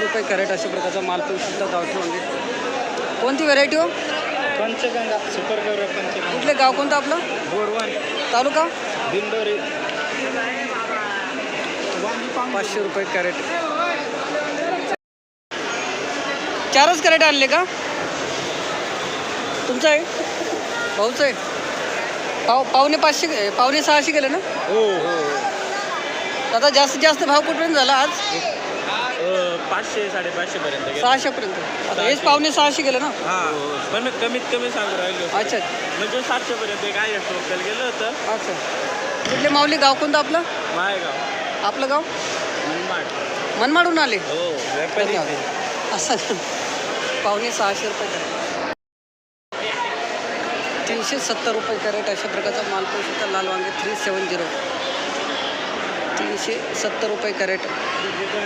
रुपये कॅरेट अशा प्रकारचा माल पण सुद्धा गावठी वांगे कोणती व्हरायटी हो? पंचगंगा सुपर गौरव पंचगंगा. कुठले गाव कोणतं आपलं? गोरवान तालुका? दिंडोरी. पाचशे रुपये कॅरेट. चारच कॅरेट आणले का? तुमचं आहे? भाऊचं आहे? पाव पावणे पाचशे पावणे सहाशे गेले ना? हो हो आता जास्तीत जास्त भाव कुठपर्यंत झाला आज? पाचशे साडेपाचशे पर्यंत गेलं. सहाशेपर्यंत. आता हेच पावणे सहाशे गेले ना? हा पण कमीत कमी सांगू राहिलो. अच्छा. म्हणजे सातशे पर्यंत एक आहे टोटल गेलं होतं. अच्छा. कुठले माऊली गाव कोणतं आपलं? मायगाव आपलं गाव? मनमाड. मनमाडून आले. हो. असं. पावणे सहाशे रुपये कॅरेट तीनशे सत्तर रुपये कॅरेट अशा प्रकारचा माल पाहू शकता. लाल वांगे थ्री सेवन झिरो. तीनशे सत्तर रुपये कॅरेट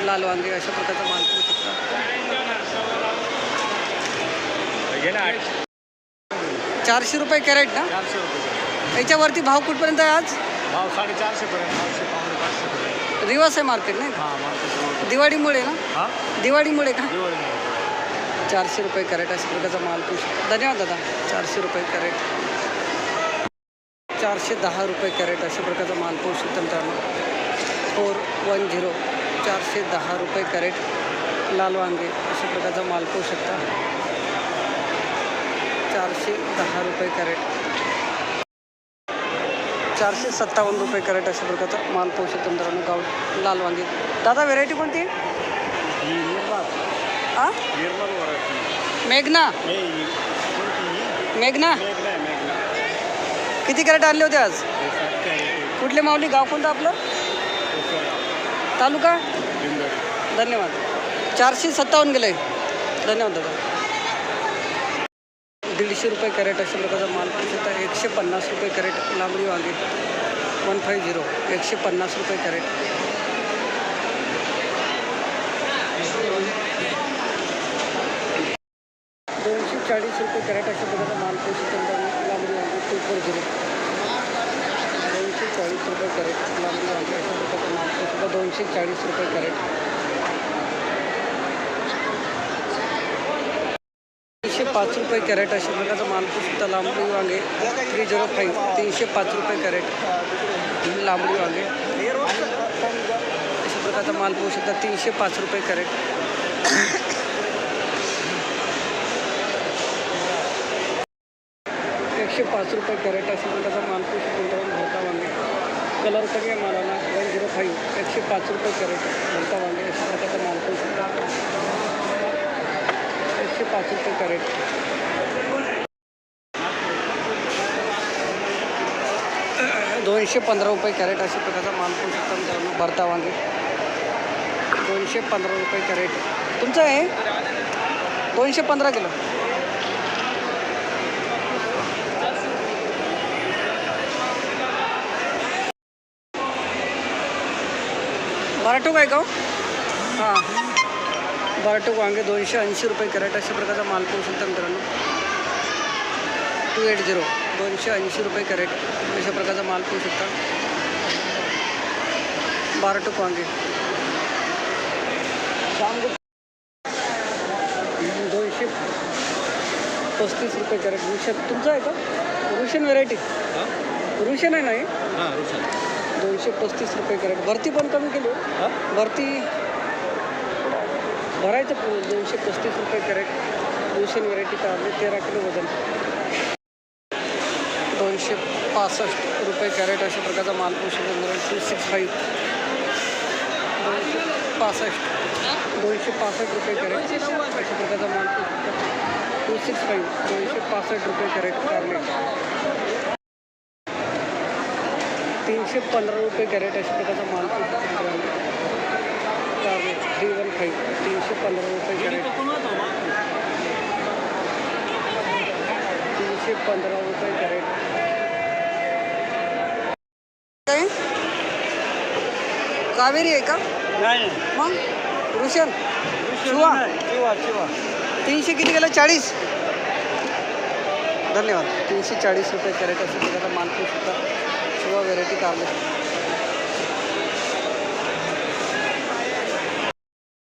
लाल वांगे अशा प्रकारचा माल पाहू शकता चारशे रुपये कॅरेट ना? याच्यावरती भाव कुठपर्यंत आहे आज? भाव साडेचारशे पर्यंत पाचशे पावणे पाचशे पर्यंत. रिवर्स आहे मार्केट नाही? हा दिवाळीमुळे ना? दिवाळीमुळे का? चारशे रुपये कॅरेट अशा प्रकारचा माल शकता धन्यवाद दादा. चारशे रुपये कॅरेट. चारशे दहा रुपये कॅरेट अशा प्रकारचा माल पाहू शकता मित्रांनो. फोर वन झिरो चारशे दहा रुपये कॅरेट लाल वांगे अशा प्रकारचा माल पाहू शकता. चारशे दहा रुपये कॅरेट. चारशे सत्तावन्न रुपये कॅरेट अशा प्रकारचा माल पाहू शकता मित्रांनो गाव लाल वांगे. दादा व्हेरायटी कोणती? मेघना. मेघना? किती कॅरेट आणले होते आज? कुठले माऊली? गाव कोणतं आपलं? तालुका? धन्यवाद. चारशे सत्तावन्न गेलं. आहे धन्यवाद दादा. दीडशे रुपये कॅरेट अशा प्रकारचा माल शकता एकशे पन्नास रुपये कॅरेट लांबडी वांगे. One five zero. एकशे पन्नास रुपये कॅरेट. दोनशे चाळीस रुपये कॅरेट अशा प्रकारचा माल मित्रांनो. लांबडी वांगे टू फोर झिरो. चाळीस रुपये कॅरेट माल पाहू शकता दोनशे चाळीस रुपये कॅरेट. तीनशे पाच रुपये कॅरेट अशा प्रकारचा माल पाहू शकता लांबडी वांगे. थ्री झिरो फाईव्ह, तीनशे पाच रुपये कॅरेट. लांबडी वांगे. अशा प्रकारचा माल पाहू शकता तीनशे पाच रुपये कॅरेट. एकशे पाच रुपये कॅरेट असेल त्याचा माल पाहू शकतो मित्रांनो भरता वांगे. कलर कमी आहे मालाला वन झिरो फाईव्ह एकशे पाच रुपये कॅरेट भरता वांगे. अशा प्रकारचा माल एकशे पाच रुपये कॅरेट. दोनशे पंधरा रुपये कॅरेट अशा प्रकारचा माल पाहू शकता मित्रांनो भरता वांगे. दोनशे पंधरा रुपये कॅरेट. तुमचं आहे? दोनशे पंधरा किलो. बराटूक आहे का हो? हां. बराटूक वांगे दोनशे ऐंशी रुपये कॅरेट अशा प्रकारचा माल पाहू शकता मित्रांनो. टू एट झिरो दोनशे ऐंशी रुपये कॅरेट अशा प्रकारचा माल पाहू शकता बाराटूक वांगे. दोनशे पस्तीस रुपये कॅरेट. रुशन तुमचं आहे का? रुशन व्हेरायटी रुशन आहे ना हे? हां रुशन दोनशे पस्तीस रुपये कॅरेट. भरती पण कमी केली हो. भरती भरायचं प- दोनशे पस्तीस रुपये कॅरेट. दोनशे व्हरायटी काढले तेरा किलो वजन. दोनशे पासष्ट रुपये कॅरेट अशा प्रकारचा माल पोषण टू सिक्स फाईव्ह दोनशे पासष्ट. दोनशे पासष्ट रुपये कॅरेट अशा प्रकारचा माल टू सिक्स फाईव्ह दोनशे पासष्ट रुपये कॅरेट कारले तीनशे पंधरा रुपये कॅरेट अशा प्रकारचा माल थ्री वन फाईव्ह तीनशे पंधरा रुपये कॅरेट. तीनशे पंधरा रुपये कॅरेट. कावेरी आहे का? नाही मग? रुशन शिवा? शिवा शिवा. तीनशे किती गेलं? चाळीस? धन्यवाद. तीनशे चाळीस रुपये कॅरेट अशा प्रकारचा माल शिवा व्हेरायटी काढले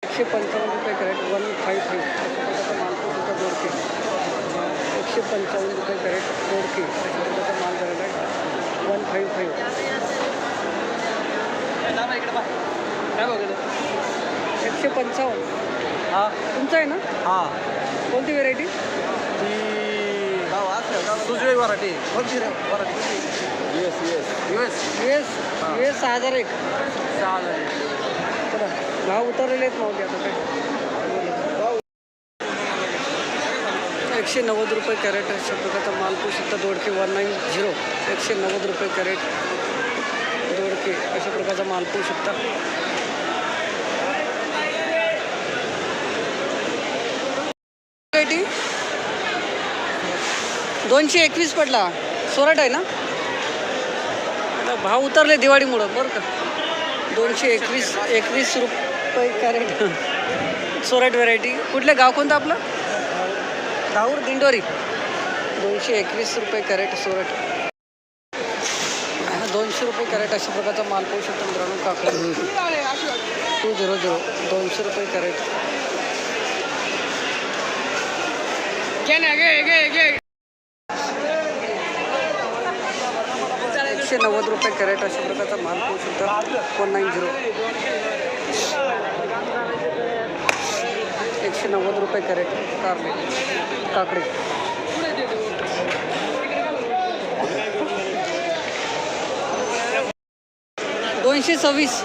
एकशे पंचावन्न रुपये crate one five three. Malpur दोड के एकशे पंचावन्न रुपये कॅरेट दोड के. माल झालेला आहे वन फाईव्ह फाईव्ह. एकशे पंचावन्न. हा. तुमचं आहे ना? हां. कोणती व्हेरायटी? ती सुजवे वराठी कोणती वराठी वराठी yes yes yes U S U S सहा हजार एक. चालेल चला भाव उतरलेले आहेत मावली आता काय. एकशे नव्वद रुपये कॅरेट अशा प्रकारचा माल पाहू शकता दोडके वन नाईन झिरो. एकशे नव्वद रुपये कॅरेट. दोडके अशा प्रकारचा माल पाहू शकता व्हरायटी दोनशे एकवीस पडला. सोराट आहे ना? भाव उतरले दिवाळीमुळं बरं का. दोनशे एकवीस एकवीस रुपये कॅरेट. सोरेट व्हेरायटी कुठलं गाव कोणतं आपलं? राहूर दिंडोरी. दोनशे एकवीस रुपये कॅरेट सोरट. दोनशे रुपये कॅरेट अशा प्रकारचा माल पाहू शकतो मित्रांनो काकडा. टू झिरो झिरो दोनशे रुपये कॅरेट एकशे नव्वद रुपये कॅरेट अशा प्रकारचा माल पाहू शकता वन नाईन झिरो. एकशे नव्वद रुपये कॅरेट कारले. काकडे. दोनशे सव्वीस.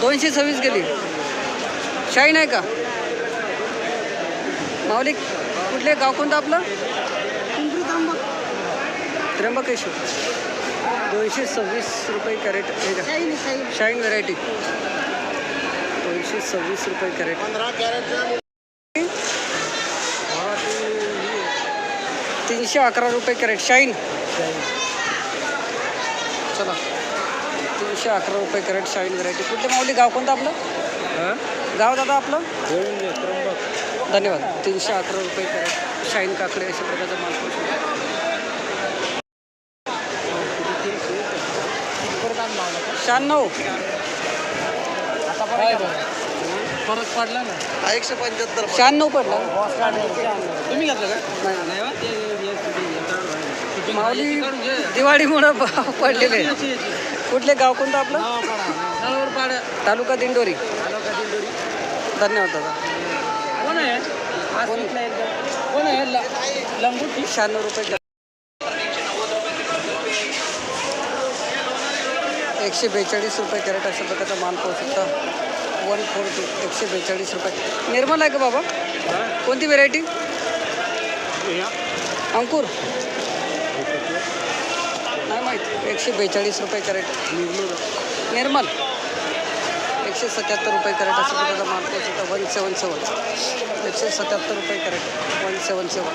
दोनशे सव्वीस गेली. शाईन आहे का? माऊली कुठले? गाव कोणतं आपलं? त्र्यंबकेश्वर. दोनशे सव्वीस रुपये कॅरेट हे का? Shine variety. दोनशे सव्वीस रुपये कॅरेट. तीनशे अकरा रुपये कॅरेट. शाईन. चला. तीनशे अकरा रुपये कॅरेट शाईन व्हरायटी. कुठले माऊली गाव कोणतं आपलं? गाव दादा आपलं? धन्यवाद. तीनशे अकरा रुपये कॅरेट. शाईन काकडे अशा प्रकारचा माल पाहू शकतो. शहाण्णव. फरक पडला ना? एकशे पंच्याहत्तर शहाण्णव पडला. तुम्ही घेतलं का? नाही. माऊली दिवाळीमुळं पडलेले कुठले गाव कोणतं आपलं? तालुका दिंडोरी. धन्यवाद दादा. कोण आहे? कोण आहे? लंगुटी शहाण्णव रुपये एकशे बेचाळीस रुपये कॅरेट अशा प्रकारचा माल पाहू शकता. वन फोर टू एकशे बेचाळीस रुपये. निर्मल आहे का बाबा? कोणती व्हेरायटी अंकुर. नाही माहीत. एकशे बेचाळीस रुपये कॅरेट. निर्मल. एकशे सत्याहत्तर रुपये कॅरेट अशा प्रकारचा माल पाहू शकता. वन सेवन सेवन एकशे सत्याहत्तर रुपये कॅरेट. वन सेवन सेवन